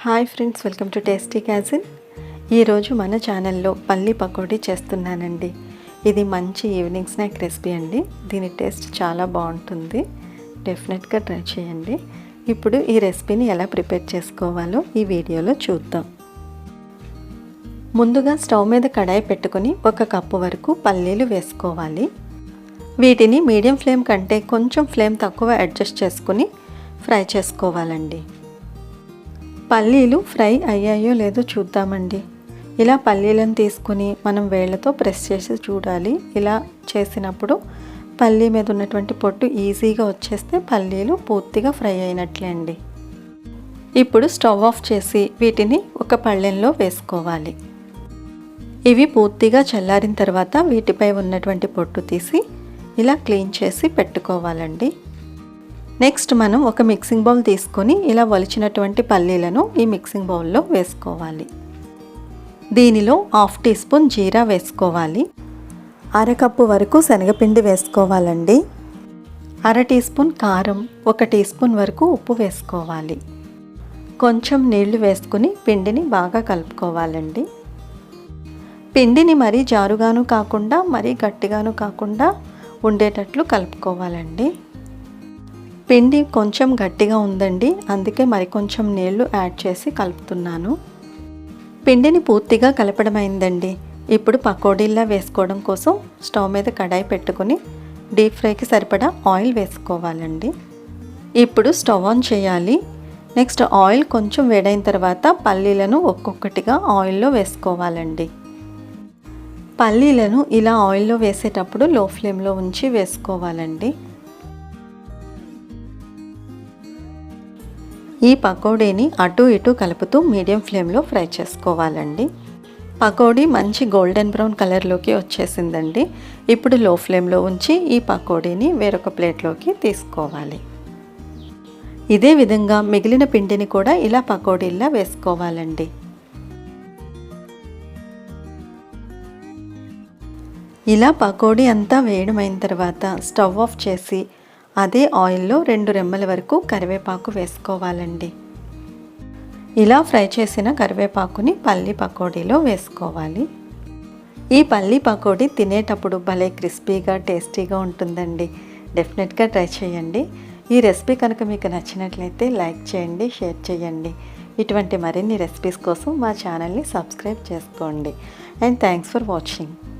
Hi friends welcome to tasty cuisine. ఈరోజు మన ఛానల్లో పల్లి పకోడీ చేస్తున్నానండి. ఇది మంచి ఈవినింగ్ స్నాక్ రెసిపీ అండి. దీని టేస్ట్ చాలా బాగుంటుంది. డెఫినెట్గా ట్రై చేయండి. ఇప్పుడు ఈ రెసిపీని ఎలా ప్రిపేర్ చేసుకోవాలో ఈ వీడియోలో చూద్దాం. ముందుగా స్టవ్ మీద కడాయి పెట్టుకొని ఒక కప్పు వరకు పల్లీలు వేసుకోవాలి. వీటిని మీడియం ఫ్లేమ్ కంటే కొంచెం ఫ్లేమ్ తక్కువ అడ్జస్ట్ చేసుకుని ఫ్రై చేసుకోవాలండి. పల్లీలు ఫ్రై అయ్యాయో లేదో చూద్దామండి. ఇలా పల్లీలను తీసుకుని మనం వేళ్ళతో ప్రెస్ చేసి చూడాలి. ఇలా చేసినప్పుడు పల్లీ మీద ఉన్నటువంటి పొట్టు ఈజీగా వచ్చేస్తే పల్లీలు పూర్తిగా ఫ్రై అయినట్లే అండి. ఇప్పుడు స్టవ్ ఆఫ్ చేసి వీటిని ఒక పళ్ళెంలో వేసుకోవాలి. ఇవి పూర్తిగా చల్లారిన తర్వాత వీటిపై ఉన్నటువంటి పొట్టు తీసి ఇలా క్లీన్ చేసి పెట్టుకోవాలండి. నెక్స్ట్ మనం ఒక మిక్సింగ్ బౌల్ తీసుకొని ఇలా వలిచినటువంటి పల్లీలను ఈ మిక్సింగ్ బౌల్లో వేసుకోవాలి. దీనిలో హాఫ్ టీ స్పూన్ జీరా వేసుకోవాలి. అరకప్పు వరకు శనగపిండి వేసుకోవాలండి. అర టీ స్పూన్ కారం ఒక టీ స్పూన్ వరకు ఉప్పు వేసుకోవాలి. కొంచెం నీళ్ళు వేసుకుని పిండిని బాగా కలుపుకోవాలండి. పిండిని మరీ జారుగాను కాకుండా మరీ గట్టిగాను కాకుండా ఉండేటట్లు కలుపుకోవాలండి. పిండి కొంచెం గట్టిగా ఉందండి. అందుకే మరి కొంచెం నీళ్ళు యాడ్ చేసి కలుపుతున్నాను. పిండిని పూర్తిగా కలపడమైందండి ఇప్పుడు పకోడీల్లా వేసుకోవడం కోసం స్టవ్ మీద కడాయి పెట్టుకుని డీప్ ఫ్రైకి సరిపడా ఆయిల్ వేసుకోవాలండి. ఇప్పుడు స్టవ్ ఆన్ చేయాలి. నెక్స్ట్ ఆయిల్ కొంచెం వేడైన తర్వాత పల్లీలను ఒక్కొక్కటిగా ఆయిల్లో వేసుకోవాలండి. పల్లీలను ఇలా ఆయిల్లో వేసేటప్పుడు లో ఫ్లేమ్లో ఉంచి వేసుకోవాలండి. ఈ పకోడీని అటు ఇటు కలుపుతూ మీడియం ఫ్లేమ్లో ఫ్రై చేసుకోవాలండి. పకోడీ మంచి గోల్డెన్ బ్రౌన్ కలర్లోకి వచ్చేసిందండి. ఇప్పుడు లో ఫ్లేమ్లో ఉంచి ఈ పకోడీని వేరొక ప్లేట్లోకి తీసుకోవాలి. ఇదే విధంగా మిగిలిన పిండిని కూడా ఇలా పకోడీల్లా వేసుకోవాలండి. ఇలా పకోడీ అంతా వేయడమైన తర్వాత స్టవ్ ఆఫ్ చేసి అదే ఆయిల్లో రెండు రెమ్మల వరకు కరివేపాకు వేసుకోవాలండి. ఇలా ఫ్రై చేసిన కరివేపాకుని పల్లి పకోడీలో వేసుకోవాలి. ఈ పల్లి పకోడీ తినేటప్పుడు భలే క్రిస్పీగా టేస్టీగా ఉంటుందండి. డెఫినెట్గా ట్రై చేయండి. ఈ రెసిపీ కనుక మీకు నచ్చినట్లయితే లైక్ చేయండి షేర్ చేయండి. ఇటువంటి మరిన్ని రెసిపీస్ కోసం మా ఛానల్ని సబ్స్క్రైబ్ చేసుకోండి. And thanks for watching.